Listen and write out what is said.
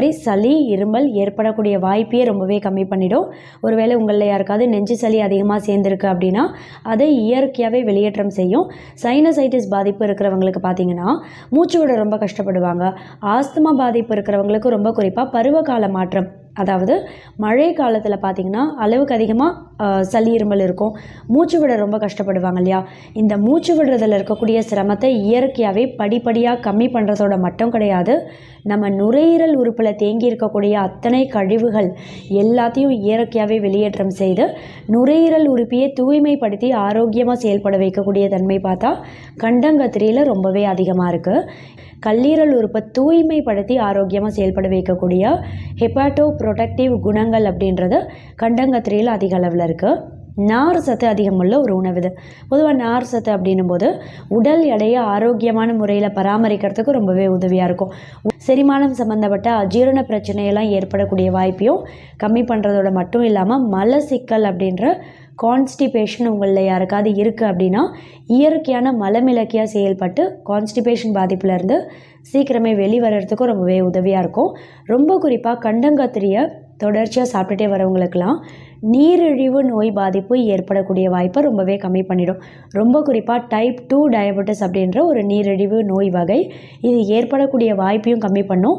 மாதிரி சளி இருமல் ஏற்படக்கூடிய வாய்ப்பையே ரொம்பவே கம்மி பண்ணிடும். ஒருவேளை உங்களில் யாருக்காவது நெஞ்சு சளி அதிகமாக சேர்ந்துருக்கு அப்படின்னா அதை இயற்கையாகவே வெளியேற்றம் செய்யும். சைனசைட்டிஸ் பாதிப்பு இருக்கிறவங்களுக்கு பார்த்தீங்கன்னா மூச்சு விட ரொம்ப கஷ்டப்படுவாங்க. ஆஸ்துமா பாதிப்பு இருக்கிறவங்களுக்கு ரொம்ப குறிப்பாக பருவகால மாற்றம். அதாவது மழை காலத்தில் பார்த்திங்கன்னா அளவுக்கு அதிகமாக சளி இருமல் இருக்கும். மூச்சு விட ரொம்ப கஷ்டப்படுவாங்க இல்லையா? இந்த மூச்சு விடுறதில் இருக்கக்கூடிய சிரமத்தை இயற்கையாகவே படிப்படியாக கம்மி பண்ணுறதோட மட்டும் கிடையாது. நம்ம நுரையீரல் உறுப்பில் தேங்கி இருக்கக்கூடிய அத்தனை கழிவுகள் எல்லாத்தையும் இயற்கையாகவே வெளியேற்றம் செய்து நுரையீரல் உறுப்பியை தூய்மைப்படுத்தி ஆரோக்கியமாக செயல்பட வைக்கக்கூடிய தன்மை பார்த்தா கண்டங்கத்திரியில் ரொம்பவே அதிகமாக இருக்குது கல்லீரல் உறுப்பை தூய்மைப்படுத்தி ஆரோக்கியமாக செயல்பட வைக்கக்கூடிய ஹெப்பாட்டோ ப்ரொடக்டிவ் குணங்கள் அப்படின்றது கண்டங்கத்திரியில் அதிக அளவில் இருக்குது நார் சத்து அதிகமுள்ள ஒரு உணவு இது. பொதுவாக நார் சத்து அப்படின்னும் போது உடல் எடையை ஆரோக்கியமான முறையில் பராமரிக்கிறதுக்கு ரொம்பவே உதவியாக இருக்கும். செரிமானம் சம்மந்தப்பட்ட அஜீரண பிரச்சனையெல்லாம் ஏற்படக்கூடிய வாய்ப்பையும் கம்மி பண்ணுறதோட மட்டும் இல்லாமல் மலசிக்கல் அப்படின்ற கான்ஸ்டிபேஷன் உங்களில் யாருக்காவது இருக்குது அப்படின்னா இயற்கையான மலமிளக்கியாக செயல்பட்டு கான்ஸ்டிபேஷன் பாதிப்புலேருந்து சீக்கிரமே வெளிவரத்துக்கும் ரொம்பவே உதவியாக இருக்கும். ரொம்ப குறிப்பாக கண்டங்கத்திரியை தொடர்ச்சியாக சாப்பிட்டுட்டே வரவங்களுக்கெல்லாம் நீரிழிவு நோய் பாதிப்பு ஏற்படக்கூடிய வாய்ப்பை ரொம்பவே கம்மி பண்ணிடும். ரொம்ப குறிப்பாக டைப் டூ டயபெட்டிஸ் அப்படின்ற ஒரு நீரிழிவு நோய் வகை இது ஏற்படக்கூடிய வாய்ப்பையும் கம்மி பண்ணும்.